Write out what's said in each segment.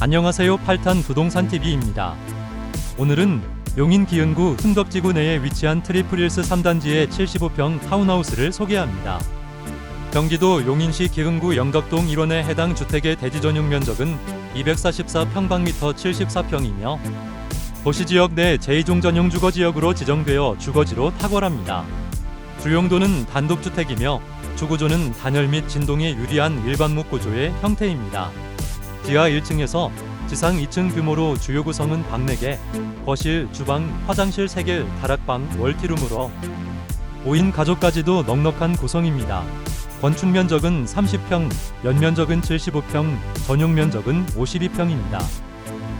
안녕하세요. 팔탄 부동산 TV입니다. 오늘은 용인 기흥구 흥덕지구 내에 위치한 트리플hills 3단지의 75평 타운하우스를 소개합니다. 경기도 용인시 기흥구 영덕동 1원에 해당 주택의 대지 전용 면적은 244평방미터 74평이며 도시지역 내 제2종 전용 주거지역으로 지정되어 주거지로 탁월합니다. 주용도는 단독주택이며 주구조는 단열 및 진동에 유리한 일반목 구조의 형태입니다. 지하 1층에서 지상 2층 규모로 주요 구성은 방 4개, 거실, 주방, 화장실 3개, 다락방, 월티룸으로 5인 가족까지도 넉넉한 구성입니다. 건축 면적은 30평, 연면적은 75평, 전용 면적은 52평입니다.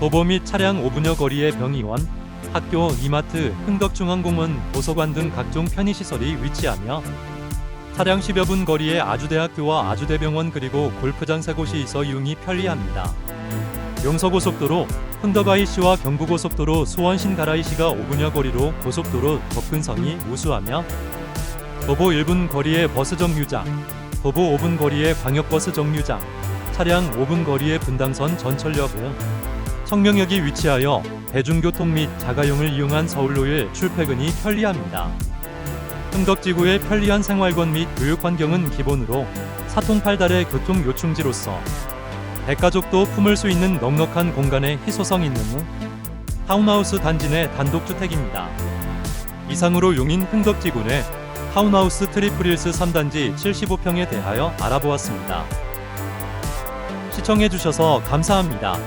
도보 및 차량 5분여 거리의 병의원, 학교, 이마트, 흥덕중앙공원, 도서관 등 각종 편의시설이 위치하며 차량 10여 분 거리에 아주대학교와 아주대병원 그리고 골프장 세 곳이 있어 이용이 편리합니다. 용서고속도로, 흥덕IC와 경부고속도로 수원 신가라이시가 5분여 거리로 고속도로 접근성이 우수하며 도보 1분 거리의 버스 정류장, 도보 5분 거리의 광역버스 정류장, 차량 5분 거리의 분당선 전철역을 청명역이 위치하여 대중교통 및 자가용을 이용한 서울로의 출퇴근이 편리합니다. 흥덕지구의 편리한 생활권 및 교육 환경은 기본으로 사통팔달의 교통 요충지로서 대가족도 품을 수 있는 넉넉한 공간에 희소성 있는 타운하우스 단지 내 단독주택입니다. 이상으로 용인 흥덕지구 내 타운하우스 트리플hills 3단지 75평에 대하여 알아보았습니다. 시청해주셔서 감사합니다.